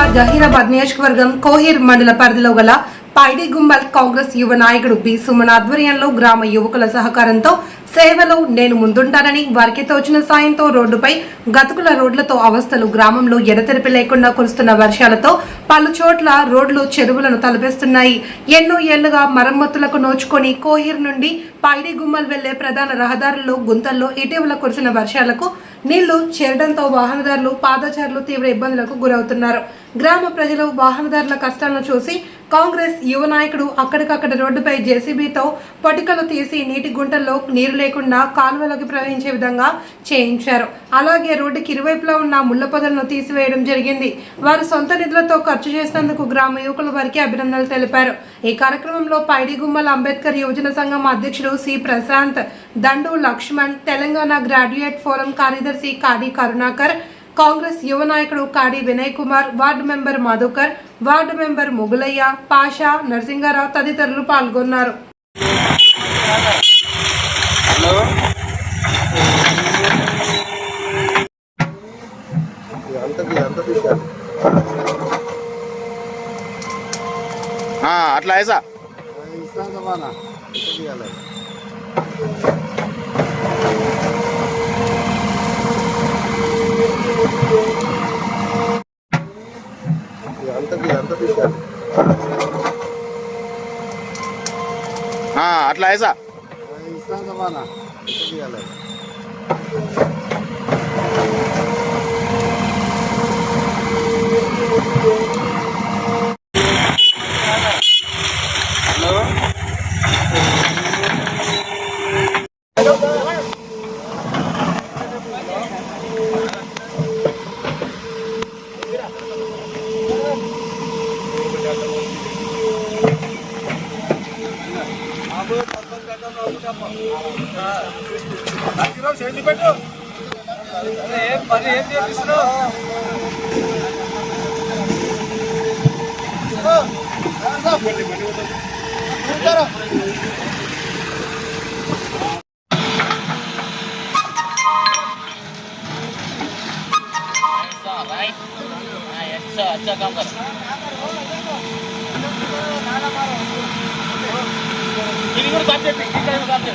జిల్లా జహీరాబాద్ నియోజకవర్గం కోహిర్ మండల పరిధిలో గల పైడిగుంబల్ కాంగ్రెస్ యువ నాయకుడు బి సుమన్ ఆధ్వర్యంలో గ్రామ యువకుల సహకారంతో సేవలో నేను ముందుంటానని వారికి తోచిన సాయంతో రోడ్డుపై గతుకుల రోడ్లతో అవస్థలు గ్రామంలో ఎడతెరిపి లేకుండా కురుస్తున్న వర్షాలతో పలు చోట్ల రోడ్లు చెరువులను తలపిస్తున్నాయి. ఎన్నో ఏళ్ళుగా మరమ్మతులకు నోచుకొని కోహిర్ నుండి పైడిగుమ్మల్ వెళ్ళే ప్రధాన రహదారుల్లో గుంతల్లో ఇటీవల కురిసిన వర్షాలకు నీళ్ళు చేరడంతో వాహనదారులు పాదచారులు తీవ్ర ఇబ్బందులకు గురవుతున్నారు. గ్రామ ప్రజలు వాహనదారుల కష్టాలను చూసి కాంగ్రెస్ యువ నాయకుడు అక్కడికక్కడ రోడ్డుపై జేసీబీతో పటికలు తీసి నీటి గుంటల్లో నీరు లేకుండా కాలువలోకి ప్రవహించే విధంగా చేయించారు. అలాగే రోడ్డుకి ఇరువైపులా ఉన్న ముళ్ళ పొదలను తీసివేయడం జరిగింది. వారు సొంత నిధులతో ఖర్చు చేసినందుకు గ్రామ యువకులు వారికి అభినందనలు తెలిపారు. ఈ కార్యక్రమంలో పైడిగుమ్మల అంబేద్కర్ యువజన సంఘం అధ్యక్షుడు C. Prashanth Dandu Laxman Telangana graduate forum కార్యదర్శి కాడి కరుణాకర్ కాంగ్రెస్ యువ నాయకుడు Kadi Vinay Kumar ward member Madhukar ward member Mogulaiah Pasha Narasingarao తదితరులు పాల్గొన్నారు. అట్లా ఐసా ఇస్తాను అట్లా ఐసా ఇస్తాను సమానా ఇవ్వాలి अच्छा काम कर ഇതിനും കൂടി കാറ്റ് കിട്ടി കഴിഞ്ഞ കാറ്റ്